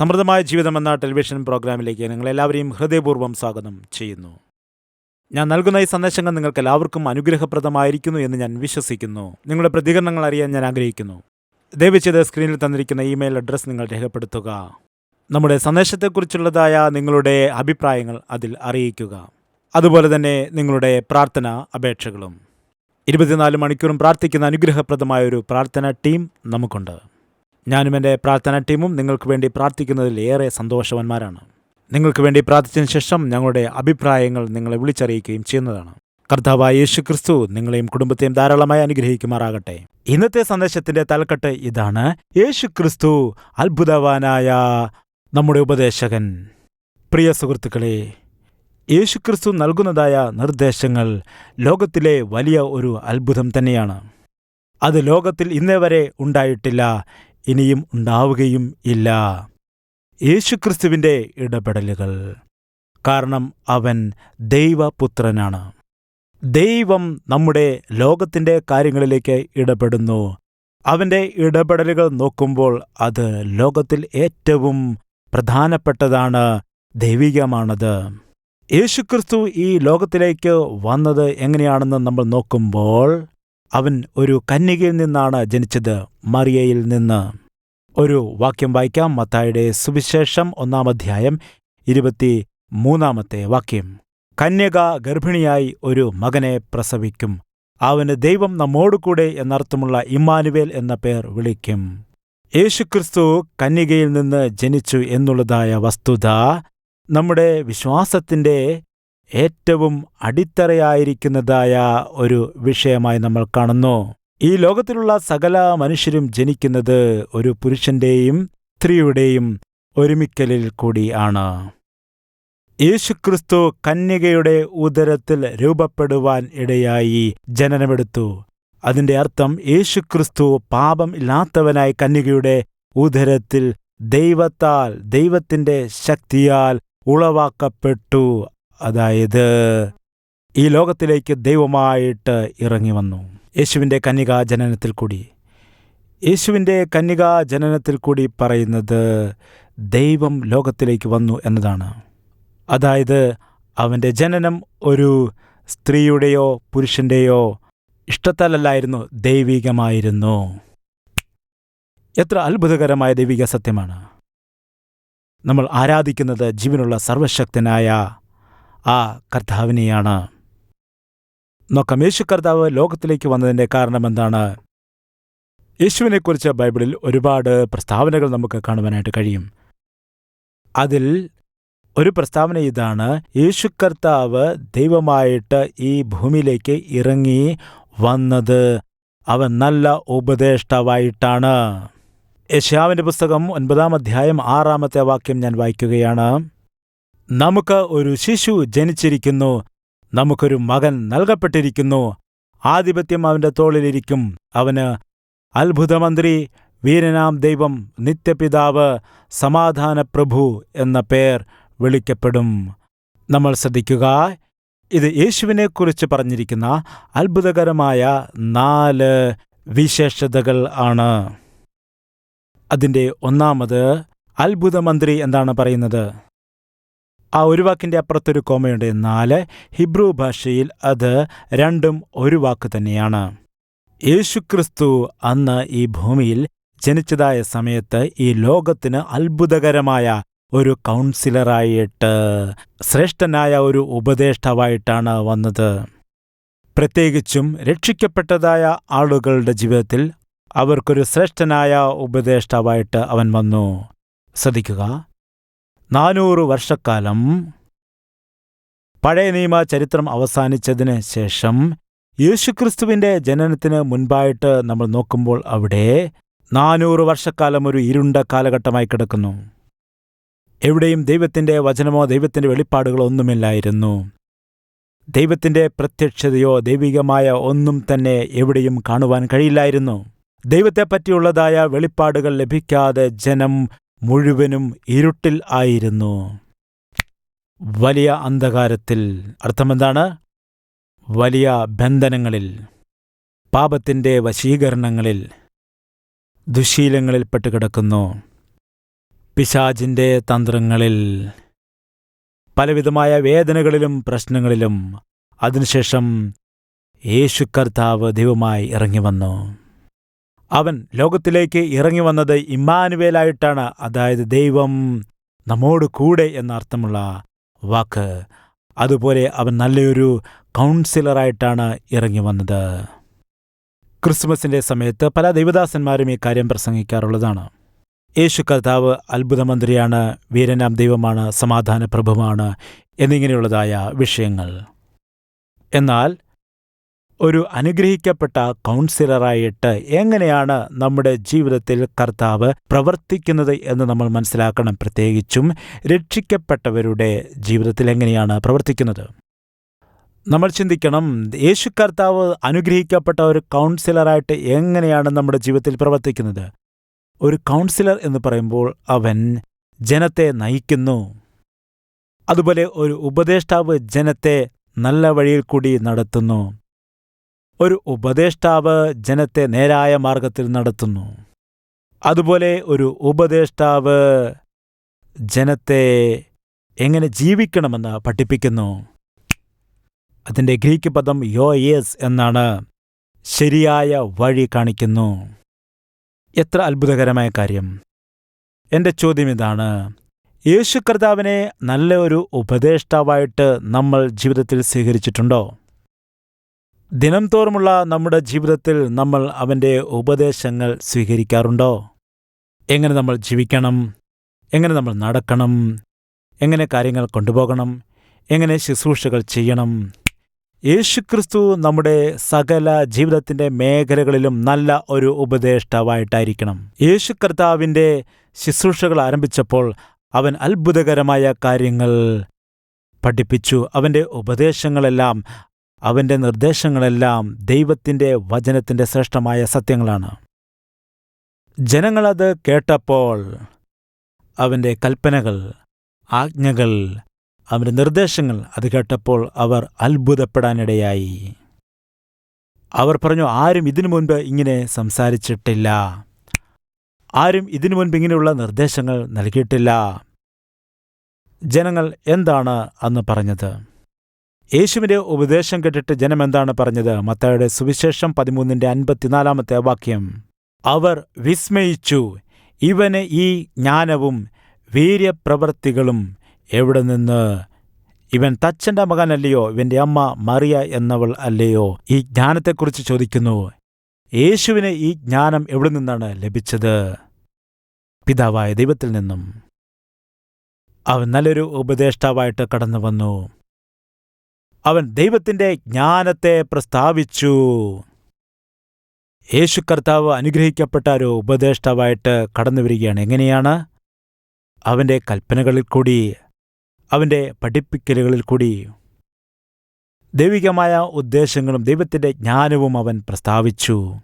സമൃദ്ധമായ ജീവിതം എന്ന ടെലിവിഷൻ പ്രോഗ്രാമിലേക്ക് നിങ്ങളെല്ലാവരെയും ഹൃദയപൂർവം സ്വാഗതം ചെയ്യുന്നു. ഞാൻ നൽകുന്ന ഈ സന്ദേശങ്ങൾ നിങ്ങൾക്ക് എല്ലാവർക്കും അനുഗ്രഹപ്രദമായിരിക്കുന്നു എന്ന് ഞാൻ വിശ്വസിക്കുന്നു. നിങ്ങളുടെ പ്രതികരണങ്ങൾ അറിയാൻ ഞാൻ ആഗ്രഹിക്കുന്നു. ദയവ് ചെയ്ത് സ്ക്രീനിൽ തന്നിരിക്കുന്ന ഇമെയിൽ അഡ്രസ്സ് നിങ്ങൾ രേഖപ്പെടുത്തുക. നമ്മുടെ സന്ദേശത്തെക്കുറിച്ചുള്ളതായ നിങ്ങളുടെ അഭിപ്രായങ്ങൾ അതിൽ അറിയിക്കുക. അതുപോലെ തന്നെ നിങ്ങളുടെ പ്രാർത്ഥന അപേക്ഷകളും. ഇരുപത്തിനാല് മണിക്കൂറും പ്രാർത്ഥിക്കുന്ന അനുഗ്രഹപ്രദമായ ഒരു പ്രാർത്ഥന ടീം നമുക്കുണ്ട്. ഞാനും എന്റെ പ്രാർത്ഥനാ ടീമും നിങ്ങൾക്ക് വേണ്ടി പ്രാർത്ഥിക്കുന്നതിൽ ഏറെ സന്തോഷവാന്മാരാണ്. നിങ്ങൾക്ക് വേണ്ടി പ്രാർത്ഥിച്ചതിന് ശേഷം ഞങ്ങളുടെ അഭിപ്രായങ്ങൾ നിങ്ങളെ വിളിച്ചറിയിക്കുകയും ചെയ്യുന്നതാണ്. കർത്താവായ യേശു ക്രിസ്തു നിങ്ങളെയും കുടുംബത്തെയും ധാരാളമായി അനുഗ്രഹിക്കുമാറാകട്ടെ. ഇന്നത്തെ സന്ദേശത്തിന്റെ തലക്കെട്ട് ഇതാണ്. യേശു ക്രിസ്തു അത്ഭുതവാനായ നമ്മുടെ ഉപദേശകൻ. പ്രിയ സുഹൃത്തുക്കളെ യേശുക്രിസ്തു നൽകുന്നതായ നിർദ്ദേശങ്ങൾ ലോകത്തിലെ വലിയ ഒരു അത്ഭുതം തന്നെയാണ്. അത് ലോകത്തിൽ ഇന്നേ വരെ ഉണ്ടായിട്ടില്ല. ഇനിയും ഉണ്ടാവുകയും ഇല്ല. യേശുക്രിസ്തുവിന്റെ ഇടപെടലുകൾ. കാരണം അവൻ ദൈവപുത്രനാണ്. ദൈവം നമ്മുടെ ലോകത്തിന്റെ കാര്യങ്ങളിലേക്ക് ഇടപെടുന്നു. അവന്റെ ഇടപെടലുകൾ നോക്കുമ്പോൾ അത് ലോകത്തിൽ ഏറ്റവും പ്രധാനപ്പെട്ടതാണ് ദൈവികമാണത്. യേശുക്രിസ്തു ഈ ലോകത്തിലേക്ക് വന്നത് എങ്ങനെയാണെന്ന് നമ്മൾ നോക്കുമ്പോൾ അവൻ ഒരു കന്യകയിൽ നിന്നാണ് ജനിച്ചത്. മറിയയിൽ നിന്ന് ഒരു വാക്യം വായിക്കാം. മത്തായുടെ സുവിശേഷം ഒന്നാം അധ്യായം ഇരുപത്തി മൂന്നാമത്തെ വാക്യം. കന്യക ഗർഭിണിയായി ഒരു മകനെ പ്രസവിക്കും. അവന് ദൈവം നമ്മോടുകൂടെ എന്നർത്ഥമുള്ള ഇമ്മാനുവേൽ എന്ന പേർ വിളിക്കും. യേശുക്രിസ്തു കന്യകയിൽ നിന്ന് ജനിച്ചു എന്നുള്ളതായ വസ്തുത നമ്മുടെ വിശ്വാസത്തിന്റെ ഏറ്റവും അടിത്തറയായിരിക്കുന്നതായ ഒരു വിഷയമായി നമ്മൾ കാണുന്നു. ഈ ലോകത്തിലുള്ള സകല മനുഷ്യരും ജനിക്കുന്നത് ഒരു പുരുഷന്റെയും സ്ത്രീയുടെയും ഒരുമിക്കലിൽ കൂടിയാണ് യേശുക്രിസ്തു കന്യകയുടെ ഉദരത്തിൽ രൂപപ്പെടുവാൻ ഇടയായി ജനനമെടുത്തു. അതിന്റെ അർത്ഥം യേശുക്രിസ്തു പാപം ഇല്ലാത്തവനായി കന്യകയുടെ ഉദരത്തിൽ ദൈവത്താൽ ദൈവത്തിന്റെ ശക്തിയാൽ ഉളവാക്കപ്പെട്ടു. അതായത് ഈ ലോകത്തിലേക്ക് ദൈവമായിട്ട് ഇറങ്ങി വന്നു. യേശുവിന്റെ കന്യകാ ജനനത്തിൽ കൂടി. യേശുവിന്റെ കന്യകാ ജനനത്തിൽ കൂടി പറയുന്നത് ദൈവം ലോകത്തിലേക്ക് വന്നു എന്നതാണ്. അതായത് അവന്റെ ജനനം ഒരു സ്ത്രീയുടെയോ പുരുഷന്റെയോ ഇഷ്ടത്താലല്ലായിരുന്നു ദൈവികമായിരുന്നു. എത്ര അത്ഭുതകരമായ ദൈവിക സത്യമാണ്. നമ്മൾ ആരാധിക്കുന്നത് ജീവനുള്ള സർവശക്തനായ ആ കർത്താവിനെയാണ്. നോക്കാം യേശു കർത്താവ് ലോകത്തിലേക്ക് വന്നതിന്റെ കാരണം എന്താണ്? യേശുവിനെക്കുറിച്ച് ബൈബിളിൽ ഒരുപാട് പ്രസ്താവനകൾ നമുക്ക് കാണുവാനായിട്ട് കഴിയും. അതിൽ ഒരു പ്രസ്താവന ഇതാണ് യേശു കർത്താവ് ദൈവമായിട്ട് ഈ ഭൂമിയിലേക്ക് ഇറങ്ങി വന്നത്. അവൻ നല്ല ഉപദേഷ്ടാവായിട്ടാണ്. യശാവിന്റെ പുസ്തകം ഒൻപതാം അധ്യായം ആറാമത്തെ വാക്യം ഞാൻ വായിക്കുകയാണ്. നമുക്ക് ഒരു ശിശു ജനിച്ചിരിക്കുന്നു. നമുക്കൊരു മകൻ നൽകപ്പെട്ടിരിക്കുന്നു. ആധിപത്യം അവന്റെ തോളിലിരിക്കും. അവന് അത്ഭുതമന്ത്രി വീരനാം ദൈവം നിത്യപിതാവ് സമാധാനപ്രഭു എന്ന പേർ വിളിക്കപ്പെടും. നമ്മൾ ശ്രദ്ധിക്കുക ഇത് യേശുവിനെക്കുറിച്ച് പറഞ്ഞിരിക്കുന്ന അത്ഭുതകരമായ നാല് വിശേഷതകൾ ആണ്. അതിന്റെ ഒന്നാമത് അത്ഭുതമന്ത്രി എന്താണ് പറയുന്നത്. ആ ഒരു വാക്കിന്റെ അപ്പുറത്തൊരു കോമയുണ്ട്. എന്നാൽ ഹിബ്രു ഭാഷയിൽ അത് രണ്ടും ഒരു വാക്ക് തന്നെയാണ്. യേശുക്രിസ്തു അന്ന് ഈ ഭൂമിയിൽ ജനിച്ചതായ സമയത്ത് ഈ ലോകത്തിന് അത്ഭുതകരമായ ഒരു കൗൺസിലറായിട്ട് ശ്രേഷ്ഠനായ ഒരു ഉപദേഷ്ടാവായിട്ടാണ് വന്നത്. പ്രത്യേകിച്ചും രക്ഷിക്കപ്പെട്ടതായ ആളുകളുടെ ജീവിതത്തിൽ അവർക്കൊരു ശ്രേഷ്ഠനായ ഉപദേഷ്ടാവായിട്ട് അവൻ വന്നു. ശ്രദ്ധിക്കുക നാനൂറ് വർഷക്കാലം പഴയ നിയമ ചരിത്രം അവസാനിച്ചതിന് ശേഷം യേശുക്രിസ്തുവിന്റെ ജനനത്തിന് മുൻപായിട്ട് നമ്മൾ നോക്കുമ്പോൾ അവിടെ നാനൂറ് വർഷക്കാലം ഒരു ഇരുണ്ട കാലഘട്ടമായി കിടക്കുന്നു. എവിടെയും ദൈവത്തിന്റെ വചനമോ ദൈവത്തിന്റെ വെളിപ്പാടുകളോ ഒന്നുമില്ലായിരുന്നു. ദൈവത്തിന്റെ പ്രത്യക്ഷതയോ ദൈവികമായ ഒന്നും തന്നെ എവിടെയും കാണുവാൻ കഴിയില്ലായിരുന്നു. ദൈവത്തെപ്പറ്റിയുള്ളതായ വെളിപ്പാടുകൾ ലഭിക്കാതെ ജനം മുഴുവനും ഇരുട്ടിൽ ആയിരുന്നു. വലിയ അന്ധകാരത്തിൽ. അർത്ഥമെന്താണ്? വലിയ ബന്ധനങ്ങളിൽ. പാപത്തിന്റെ വശീകരണങ്ങളിൽ. ദുശീലങ്ങളിൽ കിടക്കുന്നു പിശാചിന്റെ തന്ത്രങ്ങളിൽ. പലവിധമായ വേദനകളിലും പ്രശ്നങ്ങളിലും അതിനുശേഷം യേശു കർത്താവ് ദൈവമായി ഇറങ്ങി വന്നു അവൻ ലോകത്തിലേക്ക് ഇറങ്ങി വന്നത് ഇമ്മാനുവേലായിട്ടാണ്. അതായത് ദൈവം നമ്മോട് കൂടെ എന്നർത്ഥമുള്ള വാക്ക്. അതുപോലെ അവൻ നല്ലൊരു കൗൺസിലറായിട്ടാണ് ഇറങ്ങി വന്നത് ക്രിസ്മസിന്റെ സമയത്ത് പല ദൈവദാസന്മാരും ഈ കാര്യം പ്രസംഗിക്കാറുള്ളതാണ്. യേശു കർത്താവ് അത്ഭുതമന്ത്രിയാണ് വീരനാം ദൈവമാണ് സമാധാന പ്രഭുവാണ് എന്നിങ്ങനെയുള്ളതായ വിഷയങ്ങൾ. എന്നാൽ ഒരു അനുഗ്രഹിക്കപ്പെട്ട കൗൺസിലറായിട്ട് എങ്ങനെയാണ് നമ്മുടെ ജീവിതത്തിൽ കർത്താവ് പ്രവർത്തിക്കുന്നത് എന്ന് നമ്മൾ മനസ്സിലാക്കണം. പ്രത്യേകിച്ചും രക്ഷിക്കപ്പെട്ടവരുടെ ജീവിതത്തിൽ എങ്ങനെയാണ് പ്രവർത്തിക്കുന്നത്? നമ്മൾ ചിന്തിക്കണം യേശു കർത്താവ് അനുഗ്രഹിക്കപ്പെട്ട ഒരു കൗൺസിലറായിട്ട് എങ്ങനെയാണ് നമ്മുടെ ജീവിതത്തിൽ പ്രവർത്തിക്കുന്നത്? ഒരു കൗൺസിലർ എന്ന് പറയുമ്പോൾ അവൻ ജനത്തെ നയിക്കുന്നു. അതുപോലെ ഒരു ഉപദേഷ്ടാവ് ജനത്തെ നല്ല വഴിയിൽ കൂടി നടത്തുന്നു. ഒരു ഉപദേഷ്ടാവ് ജനത്തെ നേരായ മാർഗത്തിൽ നടത്തുന്നു. അതുപോലെ ഒരു ഉപദേഷ്ടാവ് ജനത്തെ എങ്ങനെ ജീവിക്കണമെന്ന് പഠിപ്പിക്കുന്നു. അതിന്റെ ഗ്രീക്ക് പദം യോയേസ് എന്നാണ് ശരിയായ വഴി കാണിക്കുന്നു. എത്ര അത്ഭുതകരമായ കാര്യം. എന്റെ ചോദ്യം ഇതാണ്. യേശു കർത്താവിനെ നല്ല ഒരു ഉപദേഷ്ടാവായിട്ട് നമ്മൾ ജീവിതത്തിൽ സ്വീകരിച്ചിട്ടുണ്ടോ? ദിനം തോറുമുള്ള നമ്മുടെ ജീവിതത്തിൽ നമ്മൾ അവന്റെ ഉപദേശങ്ങൾ സ്വീകരിക്കാറുണ്ടോ? എങ്ങനെ നമ്മൾ ജീവിക്കണം? എങ്ങനെ നമ്മൾ നടക്കണം? എങ്ങനെ കാര്യങ്ങൾ കൊണ്ടുപോകണം? എങ്ങനെ ശുശ്രൂഷകൾ ചെയ്യണം? യേശുക്രിസ്തു നമ്മുടെ സകല ജീവിതത്തിന്റെ മേഖലകളിലും നല്ല ഒരു ഉപദേഷ്ടാവായിട്ടായിരിക്കണം. യേശു കർത്താവിന്റെ ശുശ്രൂഷകൾ ആരംഭിച്ചപ്പോൾ അവൻ അത്ഭുതകരമായ കാര്യങ്ങൾ പഠിപ്പിച്ചു. അവന്റെ ഉപദേശങ്ങളെല്ലാം അവന്റെ നിർദ്ദേശങ്ങളെല്ലാം ദൈവത്തിന്റെ വചനത്തിന്റെ ശ്രേഷ്ഠമായ സത്യങ്ങളാണ്. ജനങ്ങളത് കേട്ടപ്പോൾ അവന്റെ കൽപ്പനകൾ ആജ്ഞകൾ അവന്റെ നിർദ്ദേശങ്ങൾ അത് കേട്ടപ്പോൾ അവർ അത്ഭുതപ്പെടാനിടയായി. അവർ പറഞ്ഞു ആരും ഇതിനു മുൻപ് ഇങ്ങനെ സംസാരിച്ചിട്ടില്ല. ആരും ഇതിനു മുൻപ് ഇങ്ങനെയുള്ള നിർദ്ദേശങ്ങൾ നൽകിയിട്ടില്ല. ജനങ്ങൾ എന്താണ് അന്ന് പറഞ്ഞത്? യേശുവിന്റെ ഉപദേശം കേട്ടിട്ട് ജനം എന്താണ് പറഞ്ഞത്? മത്തയുടെ സുവിശേഷം പതിമൂന്നിന്റെ അൻപത്തിനാലാമത്തെ വാക്യം. അവർ വിസ്മയിച്ചു ഇവന് ഈ ജ്ഞാനവും വീര്യപ്രവൃത്തികളും എവിടെ നിന്ന്? ഇവൻ തച്ചന്റെ മകനല്ലയോ? ഇവന്റെ അമ്മ മറിയ എന്നവൾ അല്ലയോ? ഈ ജ്ഞാനത്തെക്കുറിച്ച് ചോദിക്കുന്നു. യേശുവിന് ഈ ജ്ഞാനം എവിടെ നിന്നാണ് ലഭിച്ചത്? പിതാവായ ദൈവത്തിൽ നിന്നും. അവൻ നല്ലൊരു ഉപദേഷ്ടാവായിട്ട് കടന്നു വന്നു അവൻ ദൈവത്തിന്റെ ജ്ഞാനത്തെ പ്രസ്താവിച്ചു. യേശു കർത്താവ് അനുഗ്രഹിക്കപ്പെട്ട ഒരു ഉപദേഷ്ടാവായിട്ട് കടന്നു വരികയാണ് എങ്ങനെയാണ്? അവന്റെ കൽപ്പനകളിൽ കൂടി അവന്റെ പഠിപ്പിക്കലുകളിൽ കൂടി. ദൈവികമായ ഉദ്ദേശങ്ങളും ദൈവത്തിന്റെ ജ്ഞാനവും അവൻ പ്രസ്താവിച്ചു.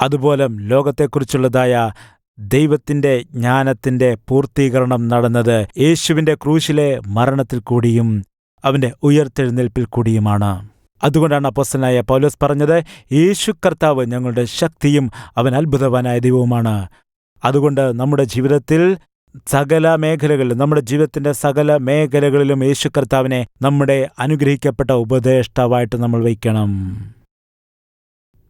അതുപോലെ ലോകത്തെക്കുറിച്ചുള്ളതായ ദൈവത്തിന്റെ ജ്ഞാനത്തിന്റെ പൂർത്തീകരണം നടന്നത് യേശുവിന്റെ ക്രൂശിലെ മരണത്തിൽ കൂടിയും അവന്റെ ഉയർത്തെഴുന്നേൽപ്പിൽ കൂടിയുമാണ്. അതുകൊണ്ടാണ് അപ്പോസ്റ്റലായ പൗലോസ് പറഞ്ഞത് യേശു കർത്താവ് ഞങ്ങളുടെ ശക്തിയും അവൻ അത്ഭുതവാനായ ദൈവവുമാണ്. അതുകൊണ്ട് നമ്മുടെ ജീവിതത്തിൽ സകല മേഖലകളിലും നമ്മുടെ ജീവിതത്തിന്റെ സകല മേഖലകളിലും യേശു കർത്താവിനെ നമ്മുടെ അനുഗ്രഹിക്കപ്പെട്ട ഉപദേഷ്ടാവായിട്ട് നമ്മൾ വയ്ക്കണം.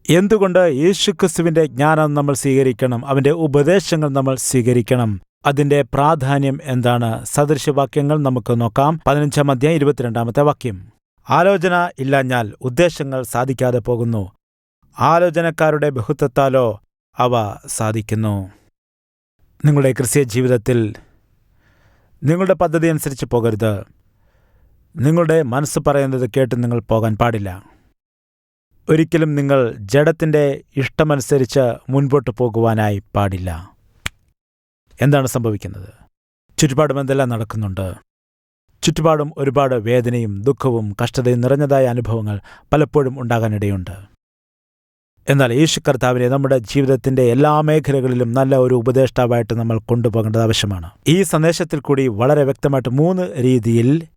എന്തുകൊണ്ട് യേശുക്രിസ്തുവിന്റെ ജ്ഞാനം നമ്മൾ സ്വീകരിക്കണം? അവന്റെ ഉപദേശങ്ങൾ നമ്മൾ സ്വീകരിക്കണം. അതിന്റെ പ്രാധാന്യം എന്താണ്? സദൃശവാക്യങ്ങൾ നമുക്ക് നോക്കാം. പതിനഞ്ചാം അധ്യായം ഇരുപത്തിരണ്ടാമത്തെ വാക്യം. ആലോചന ഇല്ലാഞ്ഞാൽ ഉദ്ദേശങ്ങൾ സാധിക്കാതെ പോകുന്നു. ആലോചനക്കാരുടെ ബഹുത്വത്താലോ അവ സാധിക്കുന്നു. നിങ്ങളുടെ ക്രിസ്തീയ ജീവിതത്തിൽ നിങ്ങളുടെ പദ്ധതി അനുസരിച്ച് പോകരുത്. നിങ്ങളുടെ മനസ്സ് പറയുന്നത് കേട്ട് നിങ്ങൾ പോകാൻ പാടില്ല. ഒരിക്കലും നിങ്ങൾ ജഡത്തിന്റെ ഇഷ്ടമനുസരിച്ച് മുൻപോട്ട് പോകുവാനായി പാടില്ല. എന്താണ് സംഭവിക്കുന്നത്? ചുറ്റുപാടും എന്തെല്ലാം നടക്കുന്നുണ്ട്? ചുറ്റുപാടും ഒരുപാട് വേദനയും ദുഃഖവും കഷ്ടതയും നിറഞ്ഞതായ അനുഭവങ്ങൾ പലപ്പോഴും ഉണ്ടാകാനിടയുണ്ട്. എന്നാൽ യേശു കർത്താവിനെ നമ്മുടെ ജീവിതത്തിന്റെ എല്ലാ മേഖലകളിലും നല്ല ഒരു ഉപദേഷ്ടാവായിട്ട് നമ്മൾ കൊണ്ടുപോകേണ്ടത് ആവശ്യമാണ്. ഈ സന്ദേശത്തിൽ കൂടി വളരെ വ്യക്തമായിട്ട് മൂന്ന് രീതിയിൽ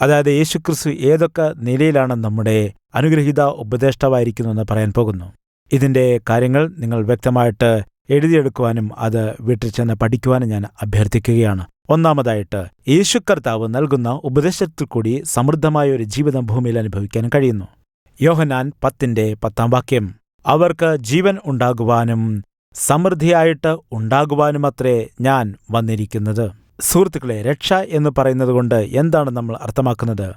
അതായത് യേശുക്രിസ്തു ഏതൊക്കെ നിലയിലാണ് നമ്മുടെ അനുഗ്രഹീത ഉപദേഷ്ടാവായിരിക്കുന്നു എന്ന് പറയാൻ പോകുന്നു. ഇതിന്റെ കാര്യങ്ങൾ നിങ്ങൾ വ്യക്തമായിട്ട് എഴുതിയെടുക്കുവാനും അത് വീട്ടിൽ ചെന്ന് പഠിക്കുവാനും ഞാൻ അഭ്യർത്ഥിക്കുകയാണ്. ഒന്നാമതായിട്ട് യേശു കർത്താവ് നൽകുന്ന ഉപദേശത്തിൽ കൂടി സമൃദ്ധമായ ഒരു ജീവിതം ഭൂമിയിൽ അനുഭവിക്കാൻ കഴിയുന്നു. യോഹനാൻ പത്തിന്റെ പത്താം വാക്യം അവർക്ക് ജീവൻ ഉണ്ടാകുവാനും സമൃദ്ധിയായിട്ട് ഉണ്ടാകുവാനുമത്രേ ഞാൻ വന്നിരിക്കുന്നത്. സുഹൃത്തുക്കളെ രക്ഷ എന്ന് പറയുന്നത് കൊണ്ട് എന്താണ് നമ്മൾ അർത്ഥമാക്കുന്നത്?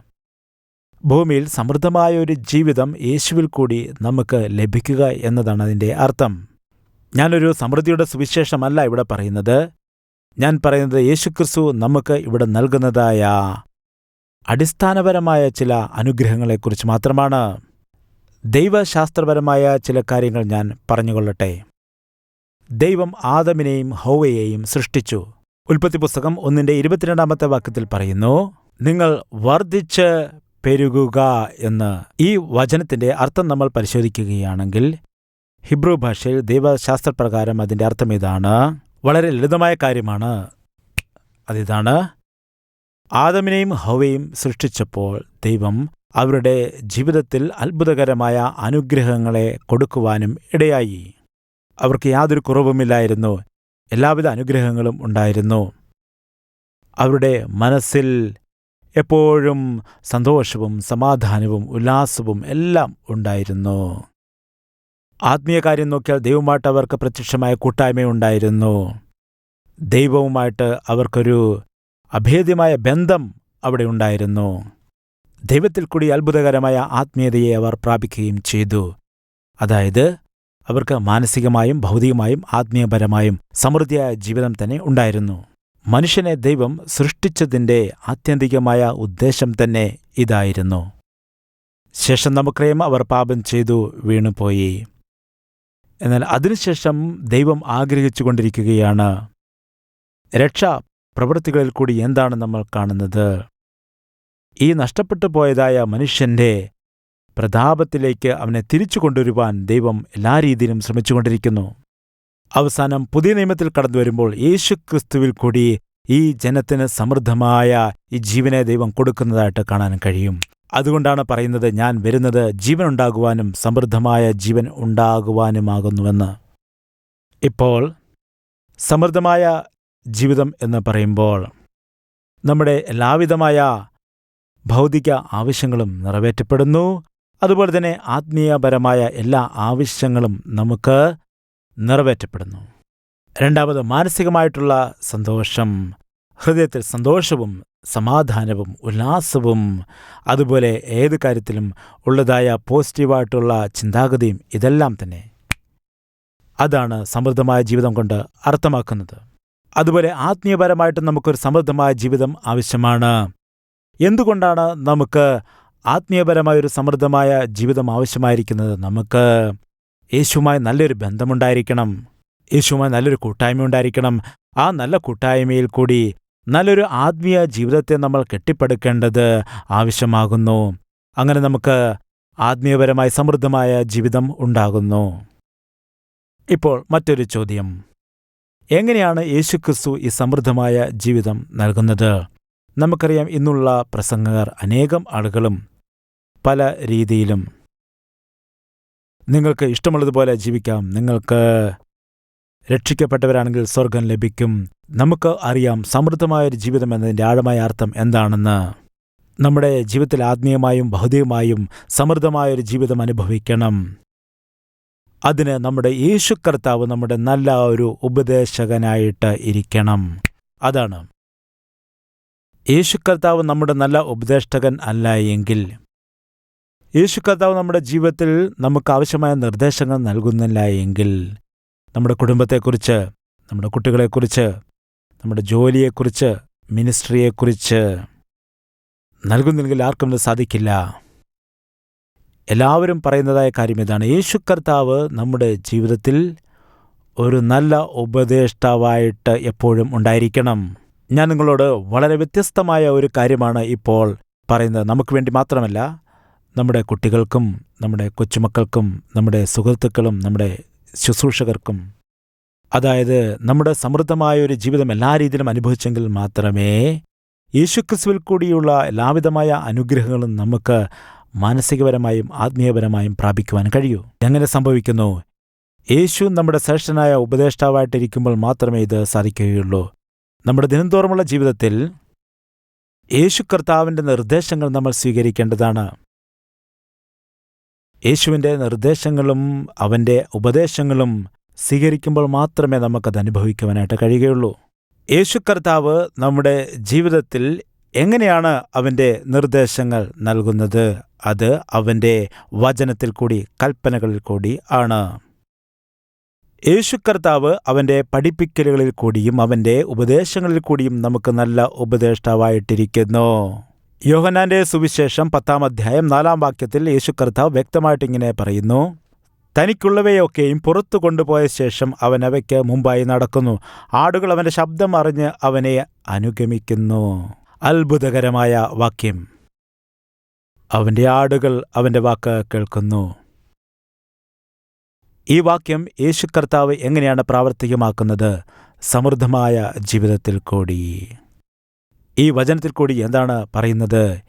ഭൂമിയിൽ സമൃദ്ധമായ ഒരു ജീവിതം യേശുവിൽ കൂടി നമുക്ക് ലഭിക്കുക എന്നതാണ് അതിന്റെ അർത്ഥം. ഞാനൊരു സമൃദ്ധിയുടെ സുവിശേഷമല്ല ഇവിടെ പറയുന്നത്. ഞാൻ പറയുന്നത് യേശുക്രിസ്തു നമുക്ക് ഇവിടെ നൽകുന്നതായ അടിസ്ഥാനപരമായ ചില അനുഗ്രഹങ്ങളെക്കുറിച്ച് മാത്രമാണ്. ദൈവശാസ്ത്രപരമായ ചില കാര്യങ്ങൾ ഞാൻ പറഞ്ഞുകൊള്ളട്ടെ. ദൈവം ആദമിനെയും ഹൗവയെയും സൃഷ്ടിച്ചു. ഉൽപ്പത്തി പുസ്തകം ഒന്നിന്റെ ഇരുപത്തിരണ്ടാമത്തെ വാക്യത്തിൽ പറയുന്നു നിങ്ങൾ വർദ്ധിച്ച് പെരുകുക എന്ന് ഈ വചനത്തിന്റെ അർത്ഥം നമ്മൾ പരിശോധിക്കുകയാണെങ്കിൽ ഹിബ്രു ഭാഷയിൽ ദൈവശാസ്ത്രപ്രകാരം അതിന്റെ അർത്ഥം ഇതാണ്. വളരെ ലളിതമായ കാര്യമാണ്. അതിതാണ് ആദമിനെയും ഹവയും സൃഷ്ടിച്ചപ്പോൾ ദൈവം അവരുടെ ജീവിതത്തിൽ അത്ഭുതകരമായ അനുഗ്രഹങ്ങളെ കൊടുക്കുവാനും ഇടയായി. അവർക്ക് യാതൊരു കുറവുമില്ലായിരുന്നു. എല്ലാവിധ അനുഗ്രഹങ്ങളും ഉണ്ടായിരുന്നു. അവരുടെ മനസ്സിൽ എപ്പോഴും സന്തോഷവും സമാധാനവും ഉല്ലാസവും എല്ലാം ഉണ്ടായിരുന്നു. ആത്മീയ കാര്യം നോക്കിയാൽ ദൈവമായിട്ട് അവർക്ക് പ്രത്യക്ഷമായ കൂട്ടായ്മയുണ്ടായിരുന്നു. ദൈവവുമായിട്ട് അവർക്കൊരു അഭേദ്യമായ ബന്ധം അവിടെ ഉണ്ടായിരുന്നു. ദൈവത്തിൽ കൂടി അത്ഭുതകരമായ ആത്മീയതയെ അവർ പ്രാപിക്കുകയും ചെയ്തു. അതായത് അവർക്ക് മാനസികമായും ഭൗതികമായും ആത്മീയപരമായും സമൃദ്ധിയായ ജീവിതം തന്നെ ഉണ്ടായിരുന്നു. മനുഷ്യനെ ദൈവം സൃഷ്ടിച്ചതിന്റെ ആത്യന്തികമായ ഉദ്ദേശം തന്നെ ഇതായിരുന്നു. ശേഷം നമുക്കറിയാം അവർ പാപം ചെയ്തു വീണുപോയി. എന്നാൽ അതിനുശേഷം ദൈവം ആഗ്രഹിച്ചുകൊണ്ടിരിക്കുകയാണ്. രക്ഷ പ്രവൃത്തികളിൽ കൂടി എന്താണ് നമ്മൾ കാണുന്നത്? ഈ നഷ്ടപ്പെട്ടു പോയതായ മനുഷ്യന്റെ പ്രതാപത്തിലേക്ക് അവനെ തിരിച്ചു കൊണ്ടുവരുവാൻ ദൈവം എല്ലാ രീതിയിലും ശ്രമിച്ചുകൊണ്ടിരിക്കുന്നു. അവസാനം പുതിയ നിയമത്തിൽ കടന്നു വരുമ്പോൾ യേശു ക്രിസ്തുവിൽ കൂടി ഈ ജനത്തിന് സമൃദ്ധമായ ഈ ജീവനെ ദൈവം കൊടുക്കുന്നതായിട്ട് കാണാൻ കഴിയും. അതുകൊണ്ടാണ് പറയുന്നത് ഞാൻ വരുന്നത് ജീവൻ ഉണ്ടാകുവാനും സമൃദ്ധമായ ജീവൻ ഉണ്ടാകുവാനുമാകുന്നുവെന്ന്. ഇപ്പോൾ സമൃദ്ധമായ ജീവിതം എന്ന് പറയുമ്പോൾ നമ്മുടെ എല്ലാവിധമായ ഭൗതിക ആവശ്യങ്ങളും നിറവേറ്റപ്പെടുന്നു. അതുപോലെ തന്നെ ആത്മീയപരമായ എല്ലാ ആവശ്യങ്ങളും നമുക്ക് നിറവേറ്റപ്പെടുന്നു. രണ്ടാമത് മാനസികമായിട്ടുള്ള സന്തോഷം ഹൃദയത്തിൽ സന്തോഷവും സമാധാനവും ഉല്ലാസവും അതുപോലെ ഏത് കാര്യത്തിലും ഉള്ളതായ പോസിറ്റീവായിട്ടുള്ള ചിന്താഗതിയും ഇതെല്ലാം തന്നെ. അതാണ് സമൃദ്ധമായ ജീവിതം കൊണ്ട് അർത്ഥമാക്കുന്നത്. അതുപോലെ ആത്മീയപരമായിട്ട് നമുക്കൊരു സമൃദ്ധമായ ജീവിതം ആവശ്യമാണ്. എന്തുകൊണ്ടാണ് നമുക്ക് ആത്മീയപരമായ ഒരു സമൃദ്ധമായ ജീവിതം ആവശ്യമായിരിക്കുന്നത്? നമുക്ക് യേശുവുമായി നല്ലൊരു ബന്ധമുണ്ടായിരിക്കണം. യേശുവുമായി നല്ലൊരു കൂട്ടായ്മ ഉണ്ടായിരിക്കണം ആ നല്ല കൂട്ടായ്മയിൽ കൂടി നല്ലൊരു ആത്മീയ ജീവിതത്തെ നമ്മൾ കെട്ടിപ്പടുക്കേണ്ടത് ആവശ്യമാകുന്നു. അങ്ങനെ നമുക്ക് ആത്മീയപരമായി സമൃദ്ധമായ ജീവിതം ഉണ്ടാകുന്നു. ഇപ്പോൾ മറ്റൊരു ചോദ്യം. എങ്ങനെയാണ് യേശുക്രിസ്തു ഈ സമൃദ്ധമായ ജീവിതം നൽകുന്നത്? നമുക്കറിയാം ഇന്നുള്ള പ്രസംഗകർ അനേകം ആളുകളും പല രീതിയിലും നിങ്ങൾക്ക് ഇഷ്ടമുള്ളതുപോലെ ജീവിക്കാം. നിങ്ങൾക്ക് രക്ഷിക്കപ്പെട്ടവരാണെങ്കിൽ സ്വർഗം ലഭിക്കും. നമുക്ക് അറിയാം സമൃദ്ധമായ ഒരു ജീവിതം എന്നതിന്റെ ആഴമായ അർത്ഥം എന്താണെന്ന്. നമ്മുടെ ജീവിതത്തിൽ ആത്മീയമായും ഭൗതികമായും സമൃദ്ധമായൊരു ജീവിതം അനുഭവിക്കണം. അതിന് നമ്മുടെ യേശു കർത്താവ് നമ്മുടെ നല്ല ഒരു ഉപദേശകനായിട്ട് ഇരിക്കണം. അതാണ്. യേശു കർത്താവ് നമ്മുടെ നല്ല ഉപദേഷ്ടകൻ അല്ല എങ്കിൽ. യേശു കർത്താവ് നമ്മുടെ ജീവിതത്തിൽ നമുക്ക് ആവശ്യമായ നിർദ്ദേശങ്ങൾ നൽകുന്നില്ല എങ്കിൽ. നമ്മുടെ കുടുംബത്തെക്കുറിച്ച് നമ്മുടെ കുട്ടികളെക്കുറിച്ച് നമ്മുടെ ജോലിയെക്കുറിച്ച് മിനിസ്ട്രിയെക്കുറിച്ച് നൽകുന്നെങ്കിൽ ആർക്കും ഇത് സാധിക്കില്ല. എല്ലാവരും പറയുന്നതായ കാര്യം ഇതാണ്. യേശു കർത്താവ് നമ്മുടെ ജീവിതത്തിൽ ഒരു നല്ല ഉപദേഷ്ടാവായിട്ട് എപ്പോഴും ഉണ്ടായിരിക്കണം. ഞാൻ നിങ്ങളോട് വളരെ വ്യത്യസ്തമായ ഒരു കാര്യമാണ് ഇപ്പോൾ പറയുന്നത്. നമുക്ക് വേണ്ടി മാത്രമല്ല നമ്മുടെ കുട്ടികൾക്കും നമ്മുടെ കൊച്ചുമക്കൾക്കും നമ്മുടെ സുഹൃത്തുക്കളും നമ്മുടെ ശുശ്രൂഷകർക്കും അതായത് നമ്മുടെ സമൃദ്ധമായ ഒരു ജീവിതം എല്ലാ രീതിയിലും അനുഭവിച്ചെങ്കിൽ മാത്രമേ യേശുക്രിസ്തുവിൽ കൂടിയുള്ള എല്ലാവിധമായ അനുഗ്രഹങ്ങളും നമുക്ക് മാനസികപരമായും ആത്മീയപരമായും പ്രാപിക്കുവാൻ കഴിയൂ. എങ്ങനെ സംഭവിക്കുന്നു? യേശു നമ്മുടെ ശ്രേഷ്ഠനായ ഉപദേഷ്ടാവായിട്ടിരിക്കുമ്പോൾ മാത്രമേ ഇത് സാധിക്കുകയുള്ളൂ. നമ്മുടെ ദിനംതോറുമുള്ള ജീവിതത്തിൽ യേശു കർത്താവിന്റെ നിർദ്ദേശങ്ങൾ നമ്മൾ സ്വീകരിക്കേണ്ടതാണ്. യേശുവിന്റെ നിർദ്ദേശങ്ങളും അവന്റെ ഉപദേശങ്ങളും സ്വീകരിക്കുമ്പോൾ മാത്രമേ നമുക്കത് അനുഭവിക്കുവാനായിട്ട് കഴിയുകയുള്ളൂ. യേശു കർത്താവ് നമ്മുടെ ജീവിതത്തിൽ എങ്ങനെയാണ് അവന്റെ നിർദ്ദേശങ്ങൾ നൽകുന്നത്? അത് അവന്റെ വചനത്തിൽ കൂടി കൽപ്പനകളിൽ കൂടി ആണ്. യേശു കർത്താവ് അവന്റെ പഠിപ്പിക്കലുകളിൽ കൂടിയും അവന്റെ ഉപദേശങ്ങളിൽ കൂടിയും നമുക്ക് നല്ല ഉപദേഷ്ടാവായിട്ടിരിക്കുന്നു. യോഹനാന്റെ സുവിശേഷം പത്താം അധ്യായം നാലാം വാക്യത്തിൽ യേശു കർത്താവ് വ്യക്തമായിട്ടിങ്ങനെ പറയുന്നു തനിക്കുള്ളവയൊക്കെയും പുറത്തു കൊണ്ടുപോയ ശേഷം അവൻ അവയ്ക്ക് മുമ്പായി നടക്കുന്നു. ആടുകൾ അവന്റെ ശബ്ദം അറിഞ്ഞ് അവനെ അനുഗമിക്കുന്നു. അത്ഭുതകരമായ വാക്യം. അവന്റെ ആടുകൾ അവന്റെ വാക്ക് കേൾക്കുന്നു. ഈ വാക്യം യേശു കർത്താവ് എങ്ങനെയാണ് പ്രാവർത്തികമാക്കുന്നത്? സമൃദ്ധമായ ജീവിതത്തിൽ കൂടി. ഈ വചനത്തിൽ കൂടി എന്താണ് പറയുന്നത്?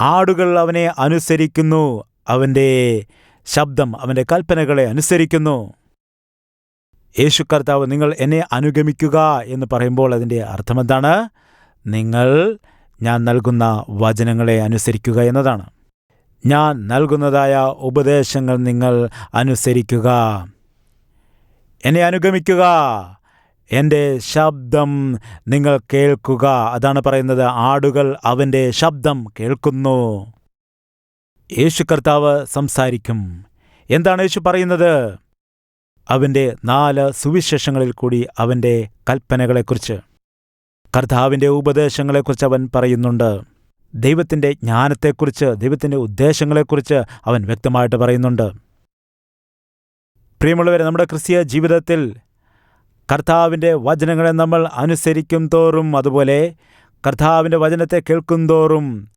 ആടുകൾ അവനെ അനുസരിക്കുന്നു അവന്റെ ശബ്ദം അവന്റെ കൽപ്പനകളെ അനുസരിക്കുന്നു. യേശു കർത്താവ് നിങ്ങൾ എന്നെ അനുഗമിക്കുക എന്ന് പറയുമ്പോൾ അതിന്റെ അർത്ഥമെന്താണ്? നിങ്ങൾ ഞാൻ നൽകുന്ന വചനങ്ങളെ അനുസരിക്കുക എന്നതാണ്. ഞാൻ നൽകുന്നതായ ഉപദേശങ്ങൾ നിങ്ങൾ അനുസരിക്കുക. എന്നെ അനുഗമിക്കുക. എന്റെ ശബ്ദം നിങ്ങൾ കേൾക്കുക. അതാണ് പറയുന്നത്. ആടുകൾ അവന്റെ ശബ്ദം കേൾക്കുന്നു. യേശു കർത്താവ് സംസാരിക്കും. എന്താണ് യേശു പറയുന്നത്? അവന്റെ നാല് സുവിശേഷങ്ങളിൽ കൂടി അവന്റെ കൽപ്പനകളെക്കുറിച്ച്. കർത്താവിന്റെ ഉപദേശങ്ങളെക്കുറിച്ച് അവൻ പറയുന്നുണ്ട്. ദൈവത്തിന്റെ ജ്ഞാനത്തെക്കുറിച്ച് ദൈവത്തിന്റെ ഉദ്ദേശങ്ങളെക്കുറിച്ച് അവൻ വ്യക്തമായിട്ട് പറയുന്നുണ്ട്. പ്രിയമുള്ളവരെ നമ്മുടെ ക്രിസ്തീയ ജീവിതത്തിൽ കർത്താവിന്റെ വചനങ്ങളെ നമ്മൾ അനുസരിക്കും തോറും അതുപോലെ കർത്താവിന്റെ വചനത്തെ കേൾക്കും തോറും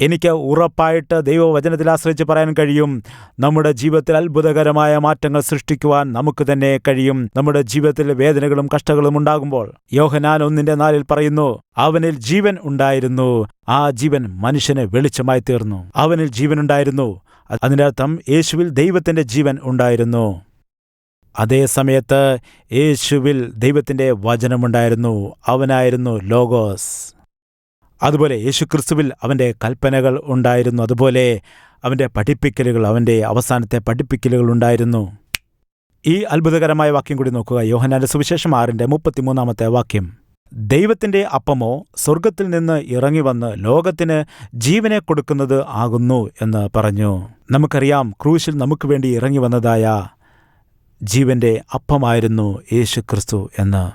എനിക്ക് ഉറപ്പായിട്ട് ദൈവവചനത്തിൽ ആശ്രയിച്ച് പറയാൻ കഴിയും. നമ്മുടെ ജീവിതത്തിൽ അത്ഭുതകരമായ മാറ്റങ്ങൾ സൃഷ്ടിക്കുവാൻ നമുക്ക് തന്നെ കഴിയും. നമ്മുടെ ജീവിതത്തിൽ വേദനകളും കഷ്ടങ്ങളും ഉണ്ടാകുമ്പോൾ യോഹനാൻ ഒന്നിന്റെ നാലിൽ പറയുന്നു അവനിൽ ജീവൻ ഉണ്ടായിരുന്നു. ആ ജീവൻ മനുഷ്യനെ വെളിച്ചമായി തീർന്നു. അവനിൽ ജീവൻ ഉണ്ടായിരുന്നു. അതിന്റെ അർത്ഥം യേശുവിൽ ദൈവത്തിന്റെ ജീവൻ ഉണ്ടായിരുന്നു. അതേ സമയത്ത് യേശുവിൽ ദൈവത്തിന്റെ വചനമുണ്ടായിരുന്നു അവനായിരുന്നു ലോഗോസ്. അതുപോലെ യേശുക്രിസ്തുവിൽ അവന്റെ കൽപ്പനകൾ ഉണ്ടായിരുന്നു. അതുപോലെ അവന്റെ പഠിപ്പിക്കലുകൾ അവന്റെ അവസാനത്തെ പഠിപ്പിക്കലുകൾ ഉണ്ടായിരുന്നു. ഈ അത്ഭുതകരമായ വാക്യം കൂടി നോക്കുക. യോഹനാന്റെ സുവിശേഷം ആറിന്റെ മുപ്പത്തിമൂന്നാമത്തെ വാക്യം. ദൈവത്തിന്റെ അപ്പമോ സ്വർഗത്തിൽ നിന്ന് ഇറങ്ങി വന്ന് ലോകത്തിന് ജീവനെ കൊടുക്കുന്നത് ആകുന്നു എന്ന് പറഞ്ഞു. നമുക്കറിയാം ക്രൂശിൽ നമുക്ക് വേണ്ടി ഇറങ്ങി വന്നതായ ജീവന്റെ അപ്പമായിരുന്നു യേശു ക്രിസ്തു എന്ന്.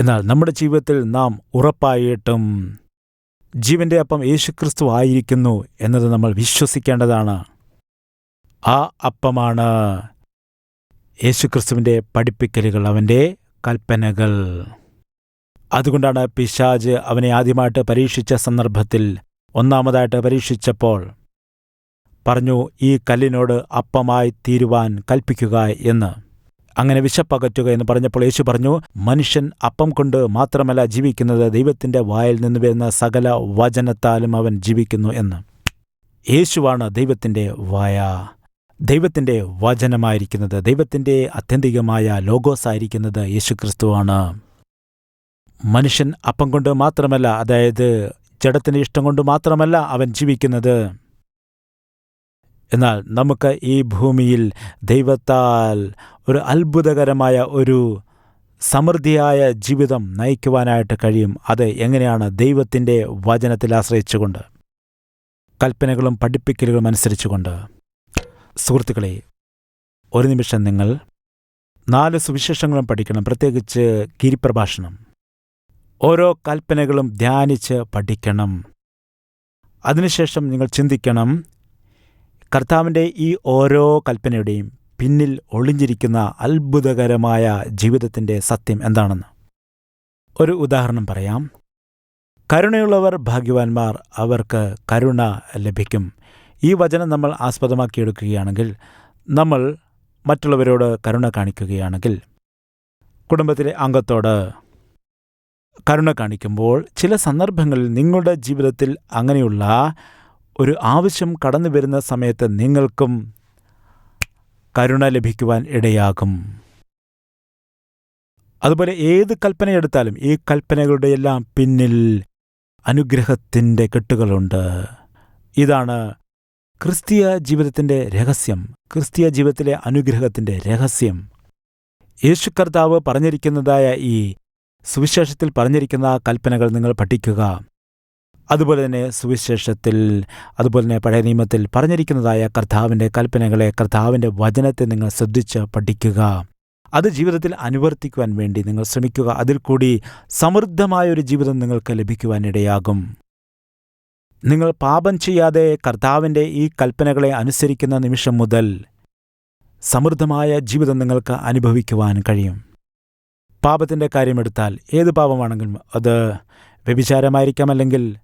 എന്നാൽ നമ്മുടെ ജീവിതത്തിൽ നാം ഉറപ്പായിട്ടും ജീവന്റെ അപ്പം യേശുക്രിസ്തു ആയിരിക്കുന്നു എന്നത് നമ്മൾ വിശ്വസിക്കേണ്ടതാണ്. ആ അപ്പമാണ് യേശുക്രിസ്തുവിന്റെ പഠിപ്പിക്കലുകൾ അവന്റെ കൽപ്പനകൾ. അതുകൊണ്ടാണ് പിശാജ് അവനെ ആദ്യമായിട്ട് പരീക്ഷിച്ച സന്ദർഭത്തിൽ ഒന്നാമതായിട്ട് പരീക്ഷിച്ചപ്പോൾ പറഞ്ഞു ഈ കല്ലിനോട് അപ്പമായി തീരുവാൻ കൽപ്പിക്കുക എന്ന്. അങ്ങനെ വിശപ്പകറ്റുക എന്ന് പറഞ്ഞപ്പോൾ യേശു പറഞ്ഞു മനുഷ്യൻ അപ്പം കൊണ്ട് മാത്രമല്ല ജീവിക്കുന്നത് ദൈവത്തിന്റെ വായിൽ നിന്ന് വരുന്ന സകല വചനത്താലും അവൻ ജീവിക്കുന്നു എന്ന്. യേശുവാണ് ദൈവത്തിന്റെ വായ. ദൈവത്തിന്റെ വചനമായിരിക്കുന്നത് ദൈവത്തിന്റെ അത്യന്തികമായ ലോഗോസ് ആയിരിക്കുന്നത് യേശുക്രിസ്തുവാണ്. മനുഷ്യൻ അപ്പം കൊണ്ട് മാത്രമല്ല അതായത് ജഡത്തിന്റെ ഇഷ്ടം കൊണ്ട് മാത്രമല്ല അവൻ ജീവിക്കുന്നത്. എന്നാൽ നമുക്ക് ഈ ഭൂമിയിൽ ദൈവത്താൽ ഒരു അത്ഭുതകരമായ ഒരു സമൃദ്ധിയായ ജീവിതം നയിക്കുവാനായിട്ട് കഴിയും. അത് എങ്ങനെയാണ്? ദൈവത്തിന്റെ വചനത്തിൽ ആശ്രയിച്ചുകൊണ്ട് കൽപ്പനകളും പഠിപ്പിക്കലുകളും അനുസരിച്ചുകൊണ്ട്. സുഹൃത്തുക്കളെ ഒരു നിമിഷം നിങ്ങൾ നാല് സുവിശേഷങ്ങളും പഠിക്കണം. പ്രത്യേകിച്ച് ഗിരിപ്രഭാഷണം. ഓരോ കൽപ്പനകളും ധ്യാനിച്ച് പഠിക്കണം. അതിനുശേഷം നിങ്ങൾ ചിന്തിക്കണം കർത്താവിന്റെ ഈ ഓരോ കൽപ്പനയുടെയും പിന്നിൽ ഒളിഞ്ഞിരിക്കുന്ന അത്ഭുതകരമായ ജീവിതത്തിന്റെ സത്യം എന്താണെന്ന്? ഒരു ഉദാഹരണം പറയാം. കരുണയുള്ളവർ ഭാഗ്യവാന്മാർ അവർക്ക് കരുണ ലഭിക്കും. ഈ വചനം നമ്മൾ ആസ്പദമാക്കിയെടുക്കുകയാണെങ്കിൽ നമ്മൾ മറ്റുള്ളവരോട് കരുണ കാണിക്കുകയാണെങ്കിൽ കുടുംബത്തിലെ അംഗത്തോട് കരുണ കാണിക്കുമ്പോൾ ചില സന്ദർഭങ്ങളിൽ നിങ്ങളുടെ ജീവിതത്തിൽ അങ്ങനെയുള്ള ഒരു ആവശ്യം കടന്നു വരുന്ന സമയത്ത് നിങ്ങൾക്കും കരുണ ലഭിക്കുവാൻ ഇടയാകും. അതുപോലെ ഏത് കൽപ്പന എടുത്താലും ഈ കൽപ്പനകളുടെ എല്ലാം പിന്നിൽ അനുഗ്രഹത്തിന്റെ കെട്ടുകളുണ്ട്. ഇതാണ് ക്രിസ്തീയ ജീവിതത്തിന്റെ രഹസ്യം ക്രിസ്തീയ ജീവിതത്തിലെ അനുഗ്രഹത്തിന്റെ രഹസ്യം. യേശു കർത്താവ് പറഞ്ഞിരിക്കുന്നതായ ഈ സുവിശേഷത്തിൽ പറഞ്ഞിരിക്കുന്ന കൽപ്പനകൾ നിങ്ങൾ പഠിക്കുക. അതുപോലെ തന്നെ സുവിശേഷത്തിൽ അതുപോലെ തന്നെ പഴയ നിയമത്തിൽ പറഞ്ഞിരിക്കുന്നതായ കർത്താവിന്റെ കൽപ്പനകളെ കർത്താവിന്റെ വചനത്തെ നിങ്ങൾ ശ്രദ്ധിച്ച് പഠിക്കുക. അത് ജീവിതത്തിൽ അനുവർത്തിക്കുവാൻ വേണ്ടി നിങ്ങൾ ശ്രമിക്കുക. അതിൽ കൂടി സമൃദ്ധമായൊരു ജീവിതം നിങ്ങൾക്ക് ലഭിക്കുവാനിടയാകും നിങ്ങൾ പാപം ചെയ്യാതെ കർത്താവിന്റെ ഈ കൽപ്പനകളെ അനുസരിക്കുന്ന നിമിഷം മുതൽ സമൃദ്ധമായ ജീവിതം നിങ്ങൾക്ക് അനുഭവിക്കുവാൻ കഴിയും. പാപത്തിന്റെ കാര്യമെടുത്താൽ ഏത് പാപമാണെങ്കിലും അത് വ്യഭിചാരമായിരിക്കാം അല്ലെങ്കിൽ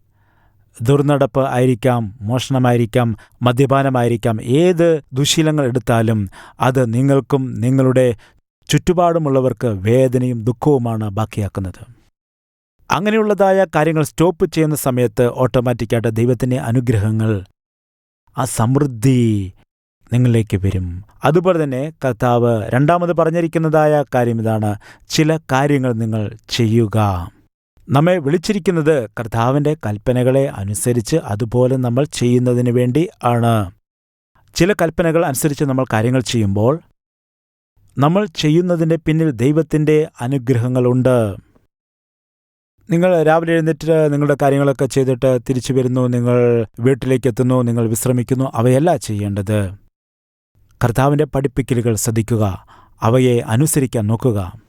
ദുർനടപ്പ് ആയിരിക്കാം മോഷണമായിരിക്കാം മദ്യപാനമായിരിക്കാം. ഏത് ദുശീലങ്ങൾ എടുത്താലും അത് നിങ്ങൾക്കും നിങ്ങളുടെ ചുറ്റുപാടുമുള്ളവർക്ക് വേദനയും ദുഃഖവുമാണ് ബാക്കിയാക്കുന്നത്. അങ്ങനെയുള്ളതായ കാര്യങ്ങൾ സ്റ്റോപ്പ് ചെയ്യുന്ന സമയത്ത് ഓട്ടോമാറ്റിക്കായിട്ട് ദൈവത്തിന്റെ അനുഗ്രഹങ്ങൾ ആ സമൃദ്ധി നിങ്ങളിലേക്ക് വരും. അതുപോലെ തന്നെ കർത്താവ് രണ്ടാമത് പറഞ്ഞിരിക്കുന്നതായ കാര്യം ഇതാണ്. ചില കാര്യങ്ങൾ നിങ്ങൾ ചെയ്യുക. നമ്മെ വിളിച്ചിരിക്കുന്നത് കർത്താവിന്റെ കൽപ്പനകളെ അനുസരിച്ച് അതുപോലെ നമ്മൾ ചെയ്യുന്നതിന് വേണ്ടി ആണ്. ചില കൽപ്പനകൾ അനുസരിച്ച് നമ്മൾ കാര്യങ്ങൾ ചെയ്യുമ്പോൾ നമ്മൾ ചെയ്യുന്നതിന്റെ പിന്നിൽ ദൈവത്തിന്റെ അനുഗ്രഹങ്ങളുണ്ട്. നിങ്ങൾ രാവിലെ എഴുന്നേറ്റ് നിങ്ങളുടെ കാര്യങ്ങളൊക്കെ ചെയ്തിട്ട് തിരിച്ചു വരുന്നു നിങ്ങൾ വീട്ടിലേക്ക് എത്തുന്നു നിങ്ങൾ വിശ്രമിക്കുന്നു അവയല്ല ചെയ്യേണ്ടത്. കർത്താവിന്റെ പഠിപ്പിക്കലുകൾ ശ്രദ്ധിക്കുക അവയെ അനുസരിക്കാൻ നോക്കുക.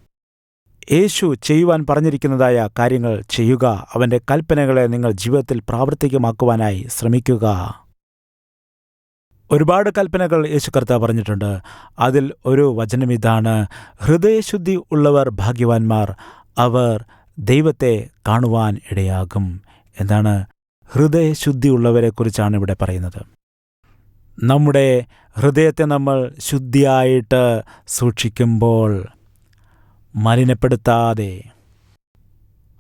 യേശു ചെയ്യുവാൻ പറഞ്ഞിരിക്കുന്നതായ കാര്യങ്ങൾ ചെയ്യുക. അവന്റെ കൽപ്പനകളെ നിങ്ങൾ ജീവിതത്തിൽ പ്രാവർത്തികമാക്കുവാനായി ശ്രമിക്കുക. ഒരുപാട് കൽപ്പനകൾ യേശു കർത്താവ് പറഞ്ഞിട്ടുണ്ട്. അതിൽ ഒരു വചനം ഇതാണ്. ഹൃദയശുദ്ധി ഉള്ളവർ ഭാഗ്യവാന്മാർ അവർ ദൈവത്തെ കാണുവാൻ ഇടയാകും. എന്താണ്? ഹൃദയശുദ്ധിയുള്ളവരെക്കുറിച്ചാണ് ഇവിടെ പറയുന്നത്. നമ്മുടെ ഹൃദയത്തെ നമ്മൾ ശുദ്ധിയായിട്ട് സൂക്ഷിക്കുമ്പോൾ മലിനപ്പെടുത്താതെ.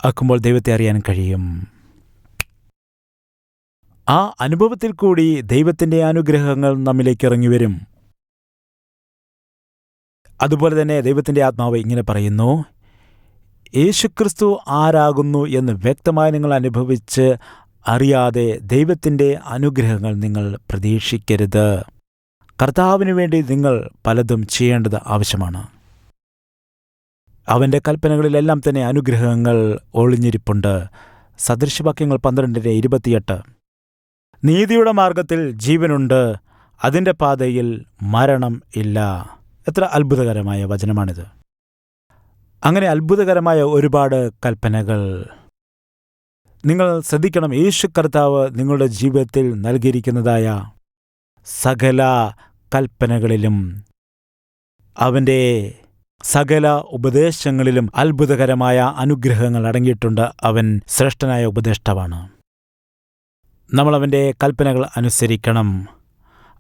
ആക്കുമ്പോൾ ദൈവത്തെ അറിയാൻ കഴിയും. ആ അനുഭവത്തിൽ കൂടി ദൈവത്തിന്റെ അനുഗ്രഹങ്ങൾ നമ്മിലേക്ക് ഇറങ്ങി വരും. അതുപോലെ തന്നെ ദൈവത്തിന്റെ ആത്മാവ് ഇങ്ങനെ പറയുന്നു യേശുക്രിസ്തു ആരാകുന്നു എന്ന് വ്യക്തമായി നിങ്ങൾ അനുഭവിച്ച് അറിയാതെ ദൈവത്തിന്റെ അനുഗ്രഹങ്ങൾ നിങ്ങൾ പ്രതീക്ഷിക്കരുത്. കർത്താവിന് വേണ്ടി നിങ്ങൾ പലതും ചെയ്യേണ്ടത് ആവശ്യമാണ്. അവന്റെ കൽപ്പനകളിലെല്ലാം തന്നെ അനുഗ്രഹങ്ങൾ ഒളിഞ്ഞിരിപ്പുണ്ട്. സദൃശവാക്യങ്ങൾ പന്ത്രണ്ടിന്റെ ഇരുപത്തിയെട്ട്. നീതിയുടെ മാർഗത്തിൽ ജീവനുണ്ട് അതിന്റെ പാതയിൽ മരണം ഇല്ല. എത്ര അത്ഭുതകരമായ വചനമാണിത്. അങ്ങനെ അത്ഭുതകരമായ ഒരുപാട് കൽപ്പനകൾ. നിങ്ങൾ ശ്രദ്ധിക്കണം യേശു കർത്താവ് നിങ്ങളുടെ ജീവിതത്തിൽ നൽകിയിരിക്കുന്നതായ സകല കൽപ്പനകളിലും അവന്റെ സകല ഉപദേശങ്ങളിലും അത്ഭുതകരമായ അനുഗ്രഹങ്ങൾ അടങ്ങിയിട്ടുണ്ട്. അവൻ ശ്രേഷ്ഠനായ ഉപദേഷ്ടാവാണ്. നമ്മൾ അവന്റെ കൽപ്പനകൾ അനുസരിക്കണം.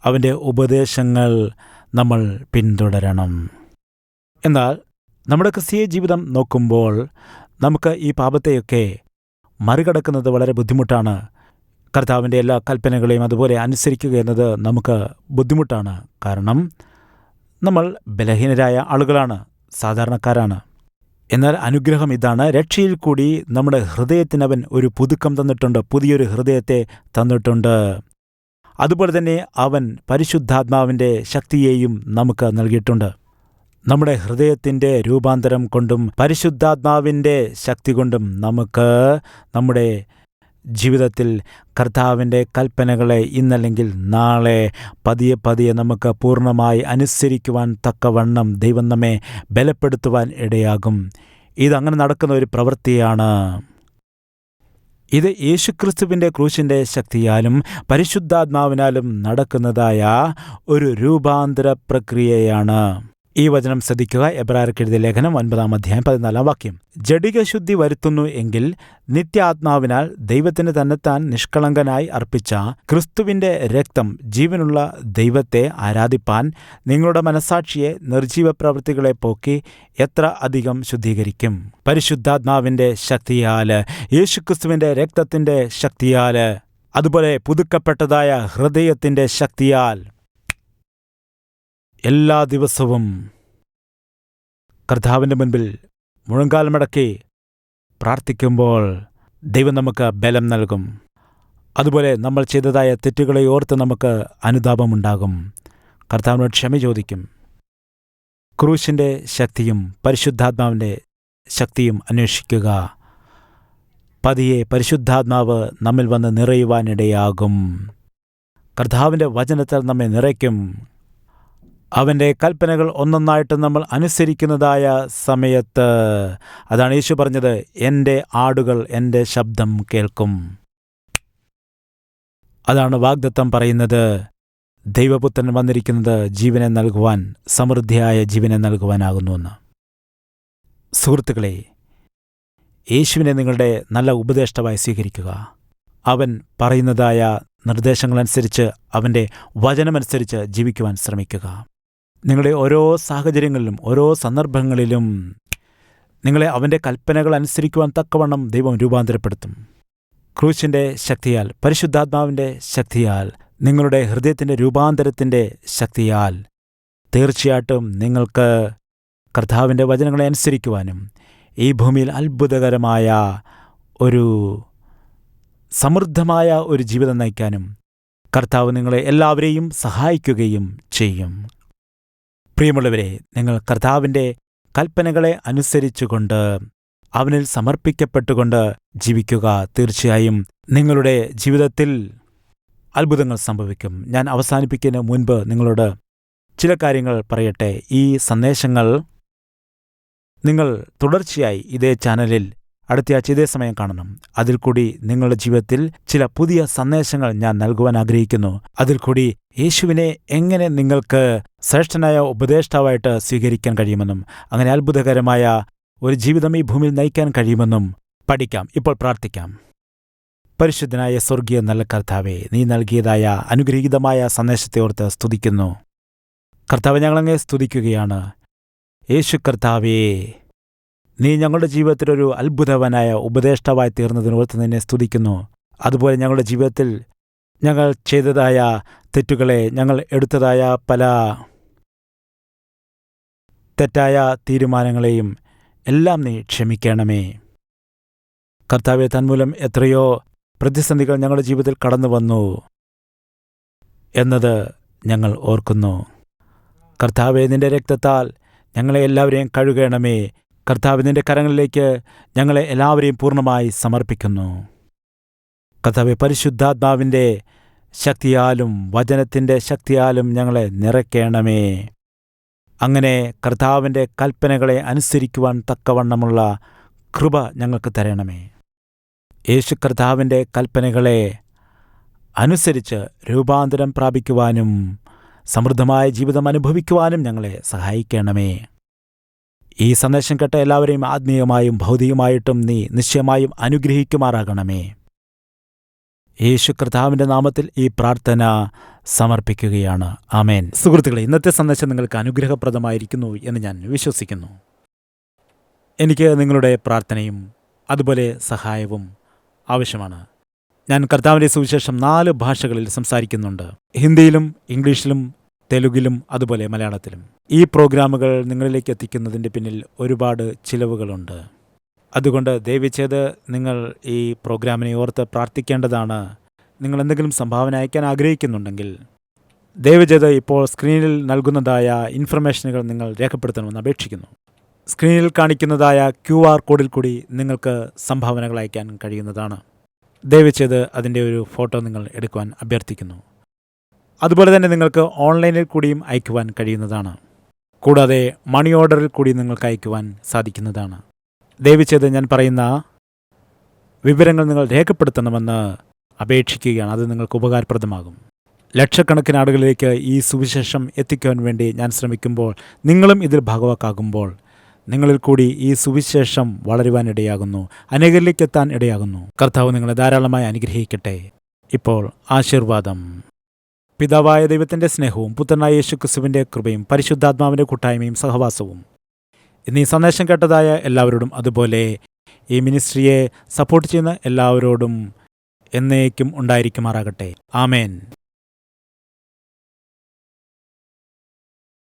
അവന്റെ ഉപദേശങ്ങൾ നമ്മൾ പിന്തുടരണം. എന്നാൽ നമ്മുടെ ക്രിസ്തീയ ജീവിതം നോക്കുമ്പോൾ നമുക്ക് ഈ പാപത്തെയൊക്കെ മറികടക്കുന്നത് വളരെ ബുദ്ധിമുട്ടാണ്. കർത്താവിന്റെ എല്ലാ കൽപ്പനകളെയും അതുപോലെ അനുസരിക്കുക എന്നത് നമുക്ക് ബുദ്ധിമുട്ടാണ്. കാരണം നമ്മൾ ബലഹീനരായ ആളുകളാണ്. സാധാരണക്കാരാണ്. എന്നാൽ അനുഗ്രഹം ഇതാണ്. രക്ഷയിൽ കൂടി നമ്മുടെ ഹൃദയത്തിനവൻ ഒരു പുതുക്കം തന്നിട്ടുണ്ട്. പുതിയൊരു ഹൃദയത്തെ തന്നിട്ടുണ്ട്. അതുപോലെ തന്നെ അവൻ പരിശുദ്ധാത്മാവിന്റെ ശക്തിയെയും നമുക്ക് നൽകിയിട്ടുണ്ട്. നമ്മുടെ ഹൃദയത്തിന്റെ രൂപാന്തരം കൊണ്ടും പരിശുദ്ധാത്മാവിന്റെ ശക്തി കൊണ്ടും നമുക്ക് നമ്മുടെ ജീവിതത്തിൽ കർത്താവിന്റെ കൽപ്പനകളെ ഇന്നല്ലെങ്കിൽ നാളെ പതിയെ പതിയെ നമുക്ക് പൂർണമായി അനുസരിക്കുവാൻ തക്കവണ്ണം ദൈവം നമ്മെ ബലപ്പെടുത്തുവാൻ ഇടയാകും. ഇതങ്ങനെ നടക്കുന്ന ഒരു പ്രവൃത്തിയാണ്. ഇത് യേശുക്രിസ്തുവിന്റെ ക്രൂശിന്റെ ശക്തിയാലും പരിശുദ്ധാത്മാവിനാലും നടക്കുന്നതായ ഒരു രൂപാന്തര പ്രക്രിയയാണ്. ഈ വചനം ശ്രദ്ധിക്കുക. എബ്രാർക്കെഴുതിയ ലേഖനം ഒൻപതാം അധ്യായം പതിനാലാം വാക്യം. ജഡിക ശുദ്ധി വരുത്തുന്നു എങ്കിൽ നിത്യാത്മാവിനാൽ ദൈവത്തിന് തന്നെത്താൻ നിഷ്കളങ്കനായി അർപ്പിച്ച ക്രിസ്തുവിന്റെ രക്തം ജീവനുള്ള ദൈവത്തെ ആരാധിപ്പാൻ നിങ്ങളുടെ മനസാക്ഷിയെ നിർജീവ പ്രവൃത്തികളെ പോക്കി എത്ര അധികം ശുദ്ധീകരിക്കും. പരിശുദ്ധാത്മാവിന്റെ ശക്തിയാൽ യേശുക്രിസ്തുവിന്റെ രക്തത്തിന്റെ ശക്തിയാൽ അതുപോലെ പുതുക്കപ്പെട്ടതായ ഹൃദയത്തിന്റെ ശക്തിയാൽ എല്ലാ ദിവസവും കർത്താവിന്റെ മുൻപിൽ മുഴങ്കാൽ മടക്കി പ്രാർത്ഥിക്കുമ്പോൾ ദൈവം നമുക്ക് ബലം നൽകും. അതുപോലെ നമ്മൾ ചെയ്തതായ തെറ്റുകളെ ഓർത്ത് നമുക്ക് അനുതാപമുണ്ടാകും. കർത്താവിനോട് ക്ഷമ ചോദിക്കും. ക്രൂശിന്റെ ശക്തിയും പരിശുദ്ധാത്മാവിന്റെ ശക്തിയും അന്വേഷിക്കുക. പതിയെ പരിശുദ്ധാത്മാവ് നമ്മിൽ വന്ന് നിറയുവാനിടയാകും. കർത്താവിന്റെ വചനത്തിൽ നമ്മെ നിറയ്ക്കും. അവന്റെ കൽപ്പനകൾ ഒന്നൊന്നായിട്ട് നമ്മൾ അനുസരിക്കുന്നതായ സമയത്ത് അതാണ് യേശു പറഞ്ഞത് എന്റെ ആടുകൾ എന്റെ ശബ്ദം കേൾക്കും. അതാണ് വാഗ്ദത്തം പറയുന്നത്. ദൈവപുത്രൻ വന്നിരിക്കുന്നത് ജീവനെ നൽകുവാൻ സമൃദ്ധിയായ ജീവനെ നൽകുവാനാകുന്നുവെന്ന് സുഹൃത്തുക്കളെ യേശുവിനെ നിങ്ങളുടെ നല്ല ഉപദേഷ്ടമായി സ്വീകരിക്കുക. അവൻ പറയുന്നതായ നിർദ്ദേശങ്ങളനുസരിച്ച് അവന്റെ വചനമനുസരിച്ച് ജീവിക്കുവാൻ ശ്രമിക്കുക. നിങ്ങളുടെ ഓരോ സാഹചര്യങ്ങളിലും ഓരോ സന്ദർഭങ്ങളിലും നിങ്ങളെ അവന്റെ കൽപ്പനകൾ അനുസരിക്കുവാൻ തക്കവണ്ണം ദൈവം രൂപാന്തരപ്പെടുത്തും. ക്രൂശിന്റെ ശക്തിയാൽ പരിശുദ്ധാത്മാവിന്റെ ശക്തിയാൽ നിങ്ങളുടെ ഹൃദയത്തിന്റെ രൂപാന്തരത്തിന്റെ ശക്തിയാൽ തീർച്ചയായിട്ടും നിങ്ങൾക്ക് കർത്താവിന്റെ വചനങ്ങളെ അനുസരിക്കുവാനും ഈ ഭൂമിയിൽ അത്ഭുതകരമായ ഒരു സമൃദ്ധമായ ഒരു ജീവിതം നയിക്കാനും കർത്താവ് നിങ്ങളെ എല്ലാവരെയും സഹായിക്കുകയും ചെയ്യും. പ്രിയമുള്ളവരെ നിങ്ങൾ കർത്താവിന്റെ കൽപ്പനകളെ അനുസരിച്ചുകൊണ്ട് അവനിൽ സമർപ്പിക്കപ്പെട്ടുകൊണ്ട് ജീവിക്കുക. തീർച്ചയായും നിങ്ങളുടെ ജീവിതത്തിൽ അത്ഭുതങ്ങൾ സംഭവിക്കും. ഞാൻ അവസാനിപ്പിക്കുന്നതിന് മുൻപ് നിങ്ങളോട് ചില കാര്യങ്ങൾ പറയട്ടെ. ഈ സന്ദേശങ്ങൾ നിങ്ങൾ തുടർച്ചയായി ഇതേ ചാനലിൽ അടുത്തയാഴ്ച ഇതേ സമയം കാണണം. അതിൽ കൂടി നിങ്ങളുടെ ജീവിതത്തിൽ ചില പുതിയ സന്ദേശങ്ങൾ ഞാൻ നൽകുവാൻ ആഗ്രഹിക്കുന്നു. അതിൽ കൂടി യേശുവിനെ എങ്ങനെ നിങ്ങൾക്ക് ശ്രേഷ്ഠനായ ഉപദേഷ്ടാവായിട്ട് സ്വീകരിക്കാൻ കഴിയുമെന്നും അങ്ങനെ അത്ഭുതകരമായ ഒരു ജീവിതം ഈ ഭൂമിയിൽ നയിക്കാൻ കഴിയുമെന്നും പഠിക്കാം. ഇപ്പോൾ പ്രാർത്ഥിക്കാം. പരിശുദ്ധനായ സ്വർഗീയ നല്ല കർത്താവെ നീ നൽകിയതായ അനുഗ്രഹീതമായ സന്ദേശത്തെ ഓർത്ത് സ്തുതിക്കുന്നു. കർത്താവ് ഞങ്ങളങ്ങെ സ്തുതിക്കുകയാണ്. യേശു കർത്താവേ നീ ഞങ്ങളുടെ ജീവിതത്തിലൊരു അത്ഭുതവനായ ഉപദേഷ്ടാവായി തീർന്നതിനോർത്ത് നിന്നെ സ്തുതിക്കുന്നു. അതുപോലെ ഞങ്ങളുടെ ജീവിതത്തിൽ ഞങ്ങൾ ചെയ്തതായ തെറ്റുകളെ ഞങ്ങൾ എടുത്തതായ പല തെറ്റായ തീരുമാനങ്ങളെയും എല്ലാം നീ ക്ഷമിക്കണമേ. കർത്താവെ തന്മൂലം എത്രയോ പ്രതിസന്ധികൾ ഞങ്ങളുടെ ജീവിതത്തിൽ കടന്നു വന്നു എന്നത് ഞങ്ങൾ ഓർക്കുന്നു. കർത്താവെ നിന്റെ രക്തത്താൽ ഞങ്ങളെ എല്ലാവരെയും കഴുകണമേ. കർത്താവ് നിന്റെ കരങ്ങളിലേക്ക് ഞങ്ങളെ എല്ലാവരെയും പൂർണമായി സമർപ്പിക്കുന്നു. കർത്താവ് പരിശുദ്ധാത്മാവിന്റെ ശക്തിയാലും വചനത്തിന്റെ ശക്തിയാലും ഞങ്ങളെ നിറയ്ക്കണമേ. അങ്ങനെ കർത്താവിന്റെ കൽപ്പനകളെ അനുസരിക്കുവാൻ തക്കവണ്ണമുള്ള കൃപ ഞങ്ങൾക്ക് തരണമേ. യേശു കർത്താവിന്റെ കൽപ്പനകളെ അനുസരിച്ച് രൂപാന്തരം പ്രാപിക്കുവാനും സമൃദ്ധമായ ജീവിതം അനുഭവിക്കുവാനും ഞങ്ങളെ സഹായിക്കണമേ. ഈ സന്ദേശം കേട്ട എല്ലാവരെയും ആത്മീയമായും ഭൗതികമായിട്ടും നീ നിശ്ചയമായും അനുഗ്രഹിക്കുമാറാകണമേ. യേശു കർത്താവിന്റെ നാമത്തിൽ ഈ പ്രാർത്ഥന സമർപ്പിക്കുകയാണ്. ആമേൻ. സുഹൃത്തുക്കളെ ഇന്നത്തെ സന്ദേശം നിങ്ങൾക്ക് അനുഗ്രഹപ്രദമായിരിക്കുന്നു എന്ന് ഞാൻ വിശ്വസിക്കുന്നു. എനിക്ക് നിങ്ങളുടെ പ്രാർത്ഥനയും അതുപോലെ സഹായവും ആവശ്യമാണ്. ഞാൻ കർത്താവിന്റെ സുവിശേഷം നാല് ഭാഷകളിൽ സംസാരിക്കുന്നുണ്ട്. ഹിന്ദിയിലും ഇംഗ്ലീഷിലും തെലുങ്കിലും അതുപോലെ മലയാളത്തിലും. ഈ പ്രോഗ്രാമുകൾ നിങ്ങളിലേക്ക് എത്തിക്കുന്നതിന്റെ പിന്നിൽ ഒരുപാട് ചിലവുകളുണ്ട്. അതുകൊണ്ട് ദയവിച്ചത് നിങ്ങൾ ഈ പ്രോഗ്രാമിനെ ഓർത്ത് പ്രാർത്ഥിക്കേണ്ടതാണ്. നിങ്ങൾ എന്തെങ്കിലും സംഭാവന അയക്കാൻ ആഗ്രഹിക്കുന്നുണ്ടെങ്കിൽ ദയവചെയ്ത് ഇപ്പോൾ സ്ക്രീനിൽ നൽകുന്നതായ ഇൻഫർമേഷനുകൾ നിങ്ങൾ രേഖപ്പെടുത്തണമെന്ന് അപേക്ഷിക്കുന്നു. സ്ക്രീനിൽ കാണിക്കുന്നതായ ക്യു ആർ കോഡിൽ കൂടി നിങ്ങൾക്ക് സംഭാവനകൾ അയക്കാൻ കഴിയുന്നതാണ്. ദയവുചെയ്ത് അതിന്റെ ഒരു ഫോട്ടോ നിങ്ങൾ എടുക്കുവാൻ അഭ്യർത്ഥിക്കുന്നു. അതുപോലെ തന്നെ നിങ്ങൾക്ക് ഓൺലൈനിൽ കൂടിയും അയക്കുവാൻ കഴിയുന്നതാണ്. കൂടാതെ മണി ഓർഡറിൽ കൂടി നിങ്ങൾക്ക് അയക്കുവാൻ സാധിക്കുന്നതാണ്. ദയവിച്ചത് ഞാൻ പറയുന്ന വിവരങ്ങൾ നിങ്ങൾ രേഖപ്പെടുത്തണമെന്ന് അപേക്ഷിക്കുകയാണ്. അത് നിങ്ങൾക്ക് ഉപകാരപ്രദമാകും. ലക്ഷക്കണക്കിന് ആളുകളിലേക്ക് ഈ സുവിശേഷം എത്തിക്കുവാൻ വേണ്ടി ഞാൻ ശ്രമിക്കുമ്പോൾ നിങ്ങളും ഇതിൽ ഭാഗവാക്കാകുമ്പോൾ നിങ്ങളിൽ കൂടി ഈ സുവിശേഷം വളരുവാൻ ഇടയാകുന്നു. അനേകരിലേക്ക് എത്താൻ ഇടയാകുന്നു. കർത്താവ് നിങ്ങളെ ധാരാളമായി അനുഗ്രഹിക്കട്ടെ. ഇപ്പോൾ ആശീർവാദം. പിതാവായ ദൈവത്തിന്റെ സ്നേഹവും പുത്രനായ യേശു ക്രിസ്തുവിന്റെ കൃപയും പരിശുദ്ധാത്മാവിന്റെ കൂട്ടായ്മയും സഹവാസവും. എന്നീ സന്ദേശം കേട്ടതായ എല്ലാവരോടും അതുപോലെ ഈ മിനിസ്ട്രിയെ സപ്പോർട്ട് ചെയ്യുന്ന എല്ലാവരോടും എന്നേക്കും ഉണ്ടായിരിക്കുമാറാകട്ടെ. ആമേൻ.